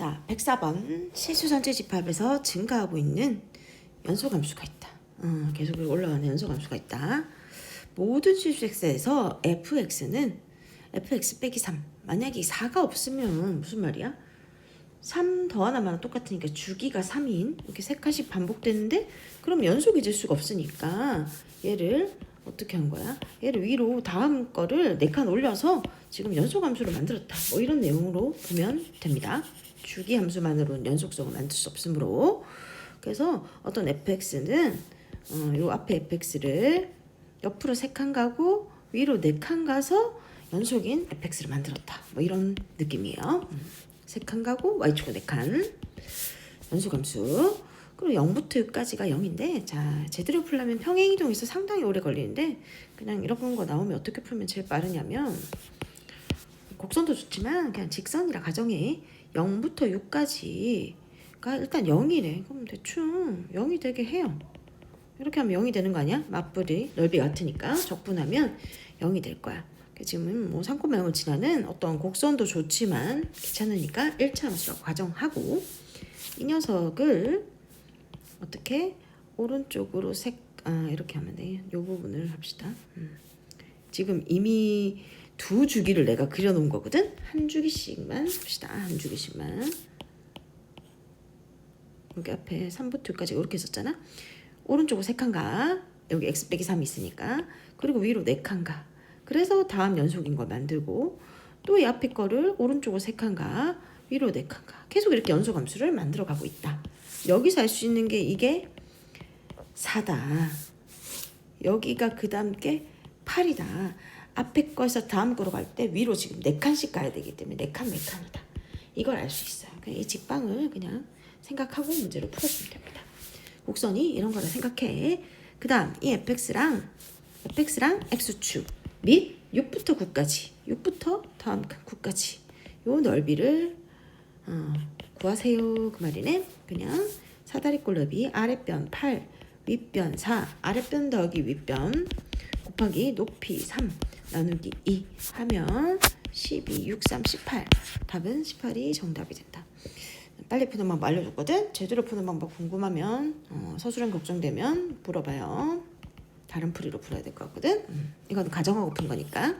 자, 104번 실수선제 집합에서 증가하고 있는 연소감수가 있다. 어, 계속 올라가는 연소감수가 있다. 모든 실수x에서 fx는 fx 빼기 3. 만약에 4가 없으면 무슨 말이야? 3 더하나만 똑같으니까 주기가 3인 이렇게 세 칸씩 반복되는데 그럼 연속이 될 수가 없으니까 얘를 어떻게 한 거야? 얘를 위로 다음 거를 네 칸 올려서 지금 연속 함수로 만들었다. 뭐 이런 내용으로 보면 됩니다. 주기 함수만으로는 연속성을 만들 수 없으므로 그래서 어떤 fx는 어, 요 앞에 fx를 옆으로 세 칸 가고 위로 네 칸 가서 연속인 fx를 만들었다. 뭐 이런 느낌이에요. 음. 세칸 가고 y축은 네칸 연속함수 그리고 0부터 6까지가 0인데 자 제대로 풀려면 평행이동에서 상당히 오래 걸리는데 그냥 이런 거 나오면 어떻게 풀면 제일 빠르냐면 곡선도 좋지만 그냥 직선이라 가정해 0부터 6까지가 일단 0이래. 그럼 대충 0이 되게 해요. 이렇게 하면 0이 되는 거 아니야? 맞불이 넓이 같으니까 적분하면 0이 될 거야. 지금은 뭐 상고명을 지나는 어떤 곡선도 좋지만 귀찮으니까 1차 함수라고 가정하고 이 녀석을 어떻게 오른쪽으로 색 아, 이렇게 하면 돼. 이 부분을 합시다. 음. 지금 이미 두 주기를 내가 그려놓은 거거든. 한 주기씩만 합시다. 한 주기씩만. 여기 앞에 3부터 6까지 이렇게 썼잖아. 오른쪽으로 세 칸가. 여기 x 빼기 3이 있으니까. 그리고 위로 네 칸가. 그래서 다음 연속인 걸 만들고 또 이 앞에 거를 오른쪽으로 세 칸가. 위로 네 칸가. 계속 이렇게 연속 함수를 만들어 가고 있다. 여기서 알 수 있는 게 이게 4다. 여기가 그 다음 게 8이다. 앞에 거에서 다음 거로 갈 때 위로 지금 네 칸씩 가야 되기 때문에 네 칸, 네 칸이다. 이걸 알 수 있어요. 그냥 이 직방을 그냥 생각하고 문제를 풀어주면 됩니다. 곡선이 이런 거를 생각해. 그 다음 이 fx랑 fx랑 x축 및 6부터 9까지 6부터 다음 9까지 요 넓이를 어, 구하세요 그 말이네. 그냥 사다리꼴 넓이 아랫변 8 윗변 4 아랫변 더하기 윗변 곱하기 높이 3 나누기 2 하면 12, 6, 3, 18 답은 18이 정답이 된다. 빨리 푸는 방법 알려줬거든. 제대로 푸는 방법 궁금하면 어, 서술형 걱정되면 물어봐요. 다른 풀이로 풀어야 될 것 같거든. 음, 이건 가정하고 푼 거니까.